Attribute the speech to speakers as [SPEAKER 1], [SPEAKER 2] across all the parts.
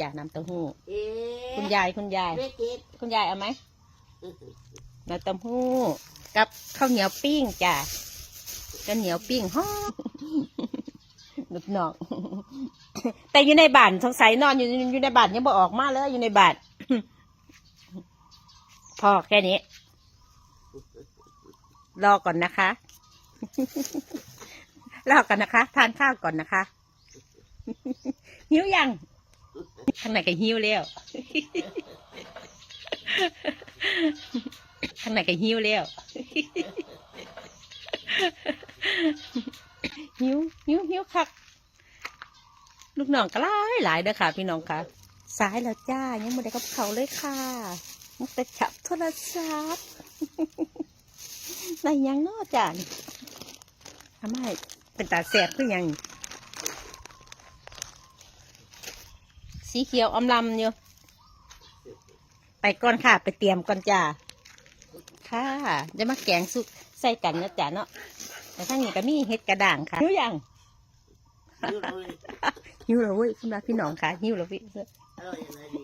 [SPEAKER 1] จ้ะน้ำเต้าหู้
[SPEAKER 2] เอ๊ะ
[SPEAKER 1] คุณยายคุณยาย
[SPEAKER 2] ไม่กิน
[SPEAKER 1] คุณยายเอาไหมน้ำเต้าหู้ กับข้าวเหนียวปิ้งจ้ะข้าวเหนียวปิ้งฮอดหนุบหนอก แต่อยู่ในบ้านสงสัยนอนอยู่อยู่ในบ้านยังบ่ออกมาเลยอยู่ในบ้านพอแค่นี้ รอก่อนนะคะ รอก่อนนะคะ ทานข้าวก่อนนะคะ หิวยัง ข้างในก็หิวแล้วข้างในก็หิวแล้วหิวหิวหิวคัก ลูกน้องก็หลายหลายเด้อค่ะ พี่น้องค่ะสายแล้วจ้ายังไม่ได้กับเขาวเลยค่ะมักแต่จับโทรศัพท์ในยังนอจ้านี่ทำไมเป็นตาแสบคือหยัง สีเขียวอำลำอยู่ ไปก่อนค่ะ ไปเตรียมก่อนจ้า ค่ะจะมาแกงสุกใส่กันนะจ๊ะเนาะแต่ทั้งนี้ก็มีเห็ดกระด่างค่ะหิวยัง
[SPEAKER 2] อยู่เลย
[SPEAKER 1] หิวแล้วเว้ยคุณพี่น้องค่ะหิวแล้วพี่
[SPEAKER 2] อร่อยอะไรดี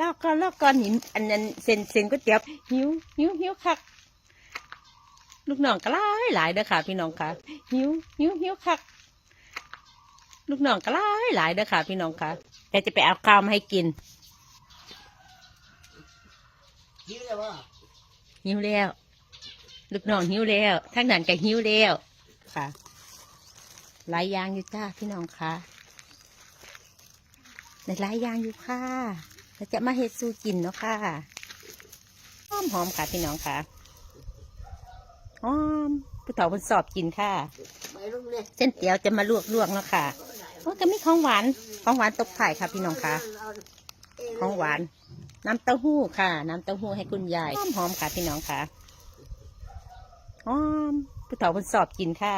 [SPEAKER 1] ลอกก่อนลอกก่อนหินอันนั้นเส้นเส้นก๋วยเตี๋ยวหิวหิวหิวคัก ลูกน้องก็หลายหลายเด้อค่ะ พี่น้องค่ะหิวหิวหิวคัก ลูกน้องก็หลายหลายเด้อค่ะ พี่น้องค่ะแต่จะไปเอาข้าวมาให้กิน
[SPEAKER 2] หิวแล้ว
[SPEAKER 1] หิวแล้วลูกน้องหิวแล้วทั้งนั้นก็หิวแล้วค่ะ หลายอย่างอยู่จ้าพี่น้องค่ะในหลายอย่างอยู่ค่ะเราจะมาเฮ็ดสู้กินเนาะค่ะหอมหอมค่ะพี่น้องค่ะหอมผู้เฒ่าคนสอบกินค่ะ
[SPEAKER 2] เส้
[SPEAKER 1] นเตี๋ยวจะมาลวกลวกๆเนาะค่ะ โอ้ก็มีของหวาน ของหวานตบถ่ายค่ะพี่น้องค่ะ ของหวาน น้ำเต้าหู้ค่ะ น้ำเต้าหู้ให้คุณยายหอมหอมค่ะพี่น้องค่ะหอมผู้เฒ่าคนสอบกินค่ะ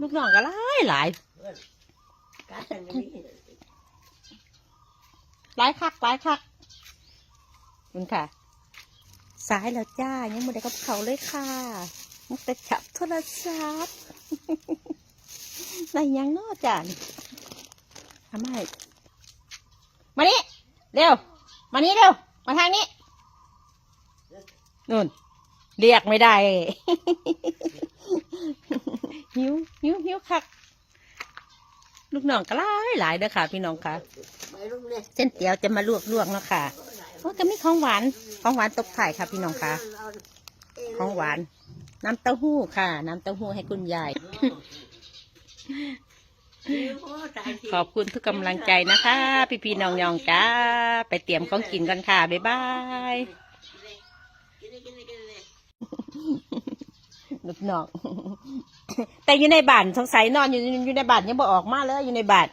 [SPEAKER 2] ลู
[SPEAKER 1] กน้องก็หลายหลาย
[SPEAKER 2] ๆการแต่งนี้
[SPEAKER 1] หลายคักหลายคักคุณค่ะสายแล้วจ้ายังไม่ได้กับเขาเลยค่ะมักแต่จับโทรศัพท์ ในยังนอจ้านทำไมมานี่เร็ว มานี่เร็ว มาทางนี้นู่นเรียกไม่ได้ หิวหิวหิวคัก ลูกน้องก็หลายหลายเด้อค่ะ พี่น้องค่ะ
[SPEAKER 2] เส้
[SPEAKER 1] นเตี๋ยวจะมาลวกลวกๆเนาะค่ะโอ้ก็มีของหวาน ของหวานตบถ่ายค่ะ พี่น้องค่ะ ของหวาน น้ำเต้าหู้ค่ะ น้ำเต้าหู้ให้คุณยาย ขอบคุณทุกกำลังใจนะคะ พี่พี่ๆน้องๆจ้า ไปเตรียมของกินกันค่ะ บ๊ายบาย
[SPEAKER 2] กินเลยกินเลยกินเลย
[SPEAKER 1] ลูกน้องแต่อยู่ในบ้านสงสัยนอนอยู่อยู่ในบ้านยังบ่ออกมาเลยอยู่ในบ้าน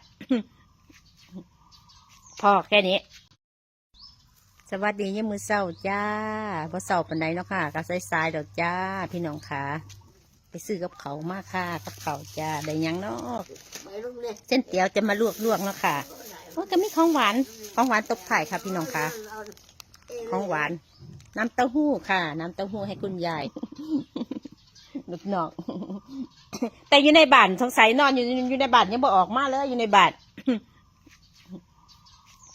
[SPEAKER 1] พอแค่นี้ สวัสดียามมือเศร้าจ้าพอเศร้าปันไดเนาะค่ะก็สายๆดอกจ้า พี่น้องค่ะ ไปซื้อกับเขาวมาค่ะกับเขาวจ้าได้หยังเนาะ
[SPEAKER 2] ไปลุงเลย
[SPEAKER 1] เส้นเตี๋ยวจะมาลวกลวกๆเนาะค่ะโอ้ก็มีของหวานของหวานตบถ่ายค่ะ พี่น้องค่ะ ของหวาน น้ำเต้าหู้ค่ะ น้ำเต้าหู้ให้คุณยายลูกน้องแต่อยู่ในบ้านสงสัยนอนอยู่อยู่ในบ้านยังบ่ออกมาเลยอยู่ในบ้าน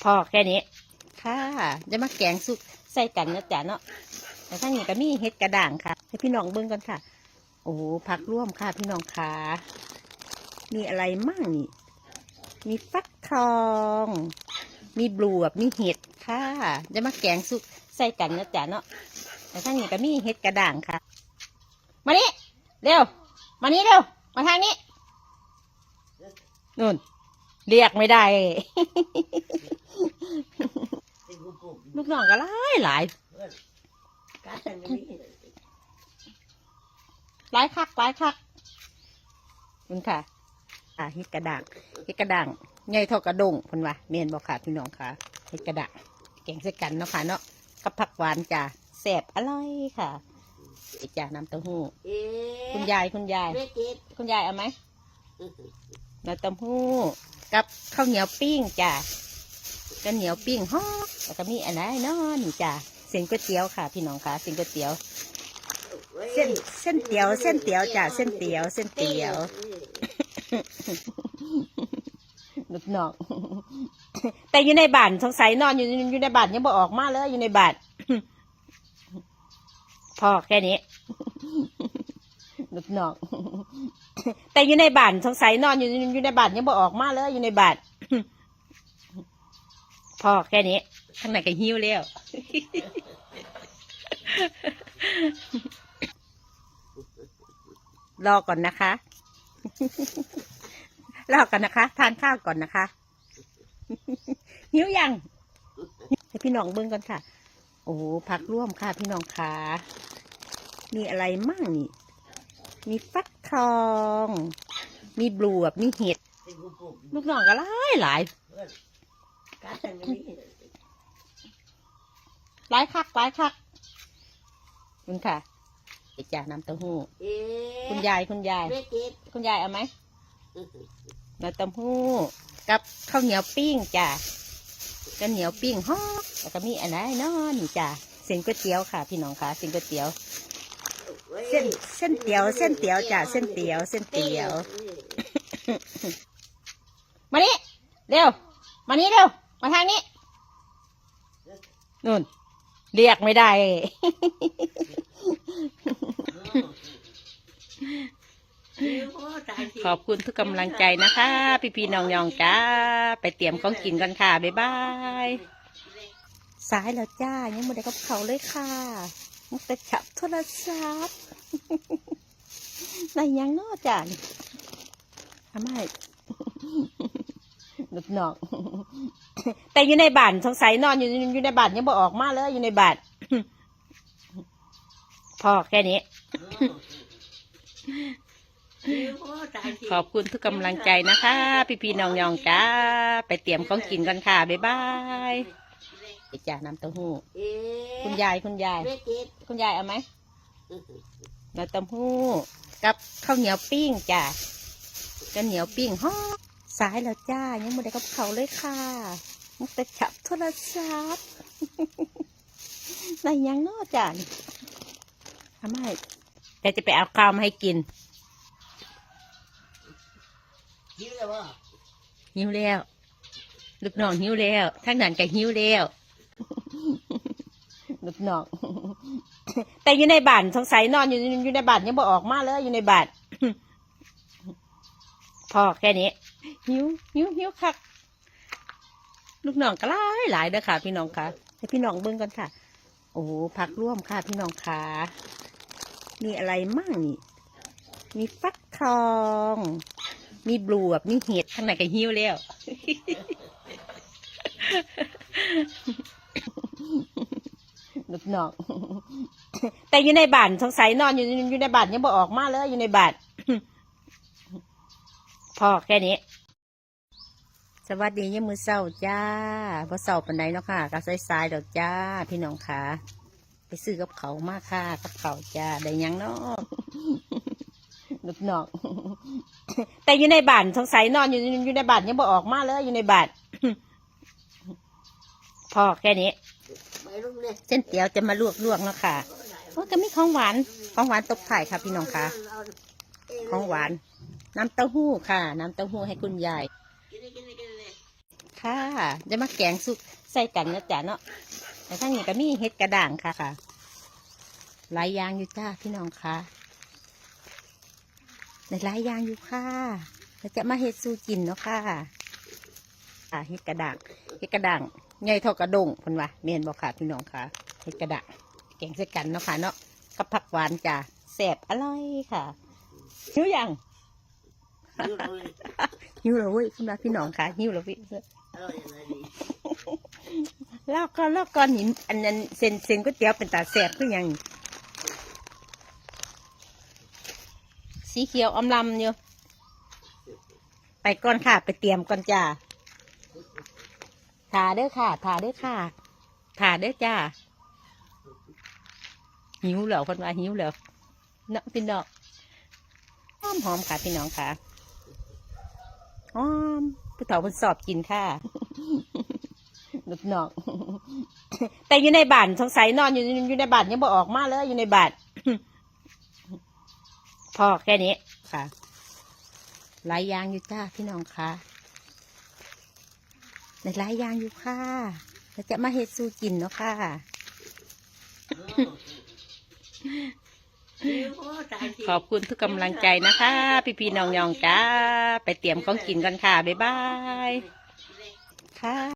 [SPEAKER 1] พอแค่นี้ ค่ะจะมาแกงสุกใส่กันนะจ๊ะเนาะแต่ทั้งนี้ก็มีเห็ดกระด่างค่ะ ให้พี่น้องเบิ่งกันค่ะโอ้โหผักร่วมค่ะพี่น้องค่ะมีอะไรมั่งนี่ มีฟักทอง มีบลวบมีเห็ดค่ะจะมาแกงสุกใส่กันนะจ๊ะเนาะแต่ทั้งนี้ก็มีเห็ดกระด่างค่ะ มานี่เร็ว มานี่เร็ว มาทางนี้นู่นเรียกไม่ได้
[SPEAKER 2] ลู
[SPEAKER 1] กน้องก็หลายหลาย
[SPEAKER 2] การแต่งนี้
[SPEAKER 1] หลายคักหลายคักขอบคุณค่ะ อ่าเห็ดกระด่างเห็ดกระด่างใหญ่เท่ากระดงเพิ่นว่าเมนบอกค่ะพี่น้องค่ะเห็ดกระด่างแกงใส่กันเนาะค่ะเนาะกับผักหวานจ้ะแซ่บอร่อยค่ะไอ้จ้าน้ำเต้าหู้
[SPEAKER 2] เอ๊ะ
[SPEAKER 1] คุณยายคุณยาย
[SPEAKER 2] ไม่กิน
[SPEAKER 1] คุณยายเอาไหมน้ำเต้าหู้กับข้าวเหนียวปิ้งจ้ะข้าวเหนียวปิ้งฮอกแล้วก็มีอันไหนเนาะนี่จ้ะเส้นก๋วยเตี๋ยวค่ะ พี่น้องค่ะเส้นก๋วยเตี๋ยว เส้นเส้นเตี๋ยว เส้นเตี๋ยวจ้ะเส้นเตี๋ยว เส้นเตี๋ยวลูกน้องแต่อยู่ในบ้านสงสัยนอนอยู่อยู่ในบ้านยังบ่ออกมาเลยอยู่ในบ้านพอแค่นี้ลูกน้องแต่อยู่ในบ้านสงสัยนอนอยู่อยู่ในบ้านยังบ่ออกมาเลยอยู่ในบ้านพอแค่นี้ข้างในก็หิ้วแล้ว รอก่อนนะคะ รอก่อนนะคะ ทานข้าวก่อนนะคะหิวยังให้พี่น้องเบิ้งก่อนค่ะ โอ้ผักร่วมค่ะ พี่น้องขามีอะไรมั่งนี่ มีฟักทอง มีบลวบมีเห็ด
[SPEAKER 2] ลูก
[SPEAKER 1] น้องก็หลายหลายหลายคักหลายคักคุณค่ะ เอกจ่าน้ำเต้าหู้
[SPEAKER 2] เอ๊ะ
[SPEAKER 1] คุณยายคุณยาย
[SPEAKER 2] แม่เก็บ
[SPEAKER 1] คุณยายเอาไหมน้ำเต้าหู้ กับข้าวเหนียวปิ้งจ้ะข้าวเหนียวปิ้งฮอกแล้วก็มีอันไหนเนอนี่จ้ะเส้นก๋วยเตี๋ยวค่ะ พี่น้องค่ะเส้นก๋วยเตี๋ยว เส้นเส้นเตี๋ยว เส้นเตี๋ยวจ้ะเส้นเตี๋ยว เส้นเตี๋ยว มานี่เร็ว มานี่เร็ว มาทางนี้นู่น เรียกไม่ได้ ขอบคุณทุกกำลังใจนะคะ พี่พี่ๆน้องๆองจ้า ไปเตรียมของกินกันค่ะ บ๊ายบายสายแล้วจ้า ยังไม่ได้กับเขาวเลยค่ะมุกแต่จับโทรศัพท์ในยังนอจ้านี่ทำไมลูก น้องแต่อยู่ในบ้านสงสัยนอนอยู่อยู่ในบ้านยังบ่ออกมาเลยอยู่ในบ้านพอแค่นี้ ขอบคุณทุกกำลังใจนะคะ พี่พี่น้องๆจ้า ไปเตรียมของกินกันค่ะ บ๊ายบายเอกจ่าน้ำเต้าหู้ คุณยายคุณยาย คุณยายเอาไหมน้ำเต้าหู้ กับข้าวเหนียวปิ้งจ้ะข้าวเหนียวปิ้งฮอ สายแล้วจ้า ยังไม่ได้กับเขาวเลยค่ะมุกแต่จับโทรศัพท์ในยังนอจ้ะนี่ทำไมแต่จะไปเอาข้าวมาให้กิน
[SPEAKER 2] หิวแล้ววะ
[SPEAKER 1] หิวแล้วลูกน้องหิวแล้วทั้งนั้นก็หิวแล้วลูกน้องแต่อยู่ในบ้านสงสัยนอนอยู่อยู่ในบ้านยังบ่ออกมาเลยอยู่ในบ้านพอแค่นี้ หิวหิวหิวคัก ลูกน้องก็หลายหลายเด้อค่ะ พี่น้องค่ะให้พี่น้องเบิ่งกันค่ะ โอ้โหผักร่วมค่ะ พี่น้องค่ะมีอะไรมั่งนี่มีฟักทอง มีบลวบมีเห็ดข้างในก็หิวแล้วลูกน้องแต่อยู่ในบ้านสงสัยนอนอยู่อยู่ในบ้านยังบ่ออกมาเลยอยู่ในบ้านพอแค่นี้ สวัสดียังมือเศร้าจ้าพอเศร้าปันไดเนาะค่ะก็สายๆดอกจ้า พี่น้องค่ะไปซื้อกับเขามากค่ะ กับเขาจ้าได้ยังเนาะลูกนองแต่อยู่ในบ้านสงสัยนอนอยู่อยู่ในบ้านยังบ่ออกมาเลยอยู่ในบ้านพอแค่นี้
[SPEAKER 2] เส้
[SPEAKER 1] นเตี๋ยวจะมาลวกลวกเนาะค่ะโอ้ก็มีของหวานของหวานตบถ่ายค่ะ พี่น้องค่ะ ของหวาน น้ำเต้าหู้ค่ะ น้ำเต้าหู้ให้คุณยาย
[SPEAKER 2] กินเลยกินเลย
[SPEAKER 1] ค่ะจะมาแกงสุกใส่กันนะจ๊ะเนาะแต่ทั้งนี้ก็มีเห็ดกระด่างค่ะค่ะ หลายอย่างอยู่จ้าพี่น้องค่ะในหลายอย่างอยู่ค่ะแล้วจะมาเห็ดสูจินเนาะค่ะอ่าเห็ดกระด่างเห็ดกระด่างใหญ่เท่ากระดงเพิ่นว่าเมียนบอกค่ะพี่น้องค่ะเห็ดกระด่างแกงใส่กันเนาะค่ะเนาะกับผักหวานจ้ะแซ่บอร่อยค่ะหิวยัง
[SPEAKER 2] หิวเลย
[SPEAKER 1] หิวแล้วเว้ยคุณว่าพี่น้องค่ะหิวแล้ว พี่
[SPEAKER 2] อร่อยอะไรดี
[SPEAKER 1] แล้วก็แล้วก็หินอันนั้นเส้นเส้นก๋วยเตี๋ยวเป็นตาแสบคือหยัง สีเขียวอำลำอยู่ไปก่อนค่ะ ไปเตรียมก่อนจ้าถาเด้อค่ะถาเด้อค่ะถาเด้อจ้า หิวแล้วคนว่าหิวแล้วเนาะพี่น้องหอมหอมค่ะพี่น้องค่ะหอม ผู้เฒ่าคนสอบกินค่ะลูกน้องแต่อยู่ในบ้านสงสัยนอนอยู่อยู่ในบ้านยังบ่ออกมาเลยอยู่ในบ้านพอแค่นี้ค่ะ หลายยางอยู่จ้าพี่น้องค่ะในหลายยางอยู่ค่ะแล้วจะมาเฮ็ดสู้กินเนาะค่ะ ขอบคุณทุกกำลังใจนะคะ พี่พี่น้องๆจ้า ไปเตรียมของกินกันค่ะ บ๊ายบาย ค่ะ